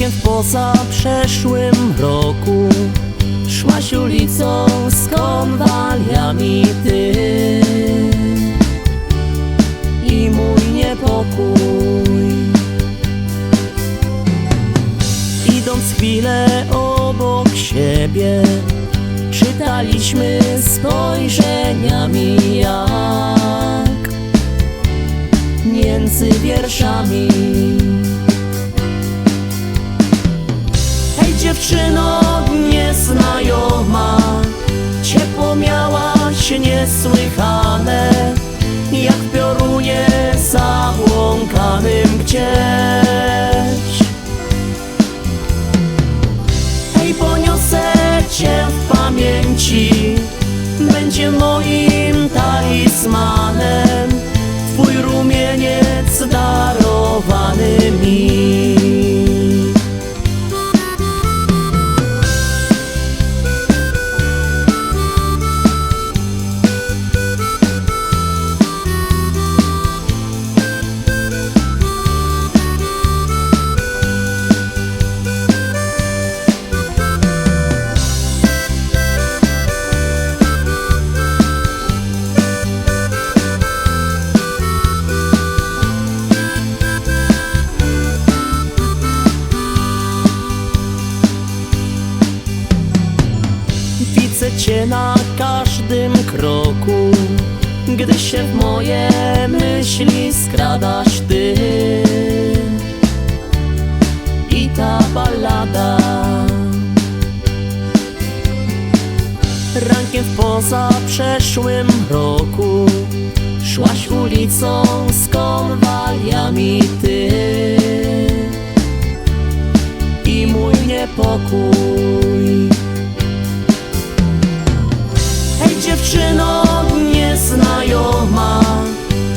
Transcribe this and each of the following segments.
Rankiem w poza przeszłym roku. Szłaś ulicą z konwaliami ty I mój niepokój. Idąc chwilę obok siebie Czytaliśmy spojrzeniami jak Między wierszami dziewczyno nieznajoma Ciepło miałaś niesłychane Jak w piorunie zabłąkanym gdzieś. Hej poniosę cię w pamięci Będzie moim talizmanem Twój rumieniec darowany mi kroku Gdy się w moje myśli skradasz ty. I ta ballada Rankiem w poza przeszłym roku Szłaś ulicą z konwaliami dziewczyno nieznajoma.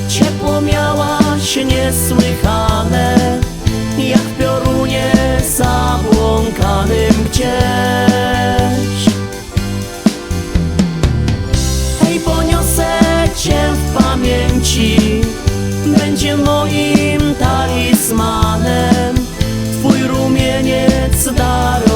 Ciepło miałaś niesłychane Jak w piorunie zabłąkanym gdzieś. Hej, poniosę cię w pamięci Będzie moim talizmanem. Twój rumieniec darowy